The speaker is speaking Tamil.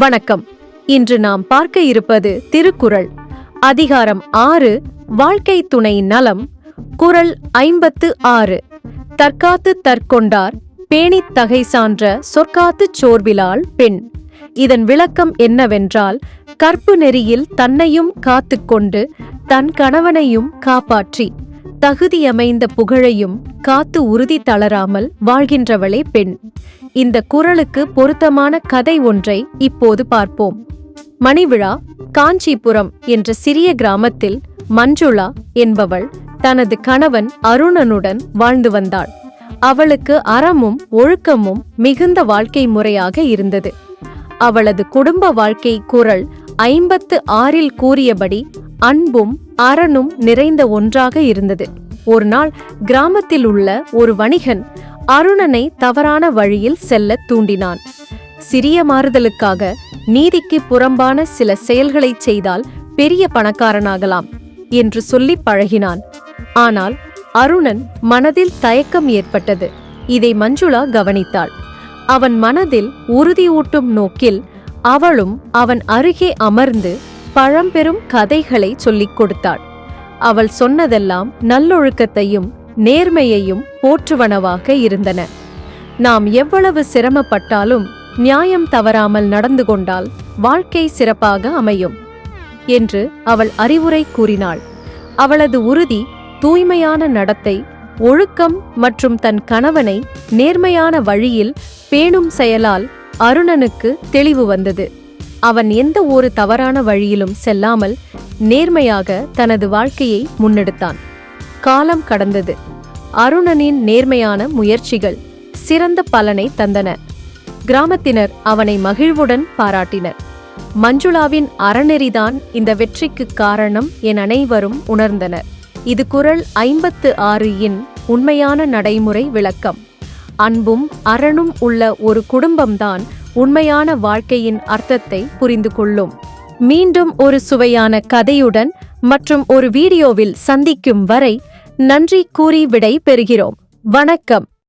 வணக்கம். இன்று நாம் பார்க்க இருப்பது திருக்குறள். அதிகாரம் ஆறு வாழ்க்கை துணை நலம். குறள் ஐம்பத்து ஆறு. தற்காத்து தற்கொண்டார் பேணித் தகை சான்ற சொற்காத்துச் சோர்விலால் பெண். இதன் விளக்கம் என்னவென்றால் கற்பு நெறியில் தன்னையும் காத்துக்கொண்டு தன் கணவனையும் காப்பாற்றி தகுதியமைந்த புகழையும் காத்து உறுதி தளராமல் வாழ்கின்றவளே பெண். இந்த குறளுக்கு பொருத்தமான கதை ஒன்றை இப்போது பார்ப்போம். மணிவிழா காஞ்சிபுரம் என்ற சிறிய கிராமத்தில் மஞ்சுளா என்பவள் தனது கணவன் அருணனுடன் வாழ்ந்து வந்தாள். அவளுக்கு அறமும் ஒழுக்கமும் மிகுந்த வாழ்க்கை முறையாக இருந்தது. அவளது குடும்ப வாழ்க்கை குரல் ஐம்பத்து ஆறில் கூறியபடி அன்பும் அறனும் நிறைந்த ஒன்றாக இருந்தது. ஒரு நாள் கிராமத்தில் உள்ள ஒரு வணிகன் அருணனை தவறான வழியில் செல்ல தூண்டினான். சிறிய மாறுதலுக்காக நீதிக்கு புறம்பான சில செயல்களைச் செய்தால் பெரிய பணக்காரனாகலாம் என்று சொல்லி பழகினான். ஆனால் அருணன் மனதில் தயக்கம் ஏற்பட்டது. இதை மஞ்சுளா கவனித்தாள். அவன் மனதில் உறுதியூட்டும் நோக்கில் அவளும் அவன் அருகே அமர்ந்து பழம்பெரும் கதைகளை சொல்லிக் கொடுத்தாள். அவள் சொன்னதெல்லாம் நல்லொழுக்கத்தையும் நேர்மையையும் போற்றுவனவாக இருந்தன. நாம் எவ்வளவு சிரமப்பட்டாலும் நியாயம் தவறாமல் நடந்து கொண்டால் வாழ்க்கை சிறப்பாக அமையும் என்று அவள் அறிவுரை கூறினாள். அவளது உறுதி தூய்மையான நடத்தை ஒழுக்கம் மற்றும் தன் கணவனை நேர்மையான வழியில் பேணும் செயலால் அருணனுக்கு தெளிவு வந்தது. அவன் எந்த ஒரு தவறான வழியிலும் செல்லாமல் நேர்மையாக தனது வாழ்க்கையை முன்னெடுத்தான். காலம் கடந்தது. அருணனின் நேர்மையான முயற்சிகள் சிறந்த பலனை தந்தன. கிராமத்தினர் அவனை மகிழ்வுடன் பாராட்டினர். மஞ்சுளாவின் அறநெறிதான் இந்த வெற்றிக்கு காரணம் என் அனைவரும் உணர்ந்தனர். இது குரல் ஐம்பத்து ஆறு இன் உண்மையான நடைமுறை விளக்கம். அன்பும் அறனும் உள்ள ஒரு குடும்பம்தான் உண்மையான வாழ்க்கையின் அர்த்தத்தை புரிந்து கொள்ளும். மீண்டும் ஒரு சுவையான கதையுடன் மற்றும் ஒரு வீடியோவில் சந்திக்கும் வரை நன்றி கூறி விடை பெறுகிறோம் வணக்கம்.